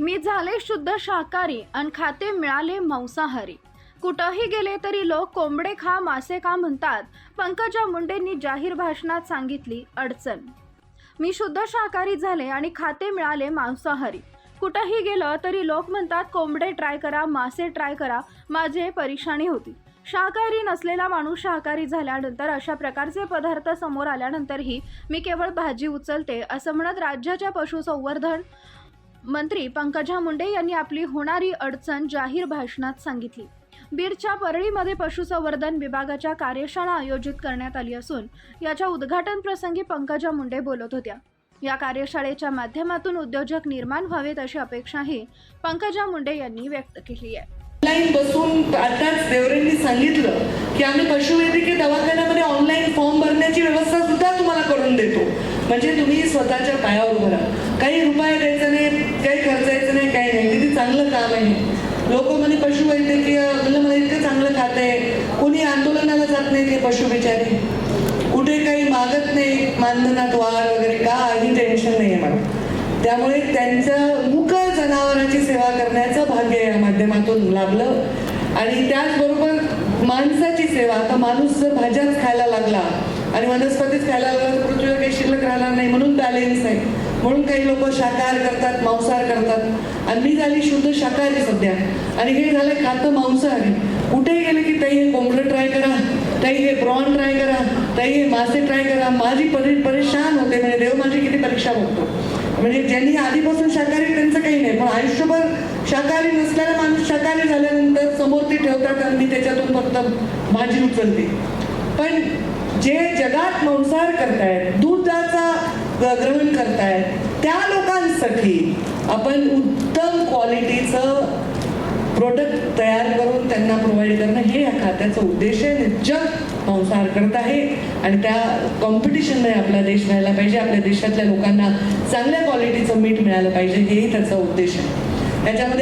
मी झाले शुद्ध शाकाहारी आणि खाते मिळाले मांसाहारी. कुठंही गेले तरी लोक कोंबडे खा मासे खा म्हणतात. पंकजा मुंडेंनी जाहीर भाषणात सांगितली अडचण. मी शुद्ध शाकाहारी झाले आणि खाते मिळाले मांसाहारी. कुठंही गेलं तरी लोक म्हणतात कोंबडे ट्राय करा मासे ट्राय करा माझे परेशानी होती. शाकाहारी नसलेला माणूस शाकाहारी झाल्यानंतर अशा प्रकारचे पदार्थ समोर आल्यानंतरही मी केवळ भाजी उचलते असं म्हणत राज्याच्या पशुसंवर्धन मंत्री पंकजा मुंडे यांनी आपली होणारी अडचण जाहीर भाषणात सांगितली. बीडच्या परळीमध्ये पशुसंवर्धन विभागाच्या कार्यशाळा आयोजित करण्यात आली असून याच्या उद्घाटन प्रसंगी पंकजा मुंडे बोलत होत्या. या कार्यशाळेच्या माध्यमातून उद्योजक निर्माण व्हावेत अशी अपेक्षाही पंकजा मुंडे यांनी व्यक्त केली आहे. ऑनलाईन बसून आताच देवरेंनी सांगितलं की आम्ही पशुवैद्यकीय दवाखान्यामध्ये ऑनलाईन फॉर्म भरण्याची व्यवस्था सुद्धा तुम्हाला करून देतो. म्हणजे तुम्ही स्वतःच्या पायावर भरा काही रुपये द्यायचा नाही काही खर्चायचं नाही काही नाही. किती चांगलं काम आहे लोक म्हणे पशुवैद्यकीय म्हणलं मला इतकं चांगलं खात आहे. कोणी आंदोलनाला जात नाही ते पशु बिचारे. कुठे काही मागत नाही मानधनात वाढ वगैरे काही टेन्शन नाही आहे मला. त्यामुळे त्यांचं मुक जनावरांची सेवा करण्याचं भाग्य या माध्यमातून लाभलं. आणि त्याचबरोबर माणसाची सेवा आता माणूस जर भाज्याच खायला लागला आणि वनस्पतीच खायला लागला तर पृथ्वीवर काही शिल्लक राहणार नाही म्हणून बॅलेन्स आहे. म्हणून काही लोक शाकाहार करतात मांसाहार करतात. आणि मी झाली शुद्ध शाकाहारी सध्या. आणि हे झालं खातं मांसाहारी. कुठेही गेलं की ताई हे कोंबडं ट्राय करा ताई हे प्रॉन ट्राय करा ताई हे मासे ट्राय करा. माझी परि परेशान होते. म्हणजे देव माझी किती परीक्षा बघतो. म्हणजे ज्यांनी आधीपासून शाकाहारी त्यांचं काही नाही. पण आयुष्यभर शाकाहारी नसलेला माणूस शाकाहारी झाल्यानंतर समोर ते ठेवतात आणि मी त्याच्यातून फक्त भाजी उचलते. पण जे जगात मांसाहार करतायत दुधाचा ग्रहण करतायत. त्या लोकांसाठी आपण उत्तम क्वालिटीचं प्रोडक्ट तयार करून त्यांना प्रोव्हाइड करणं हे या खात्याचा उद्देश आहे. आणि जग करत आहे. आणि त्या कॉम्पिटिशनने आपला देश व्हायला पाहिजे. आपल्या देशातल्या लोकांना चांगल्या क्वालिटीचं मीठ मिळालं पाहिजे. हेही त्याचा उद्देश आहे. त्याच्यामध्ये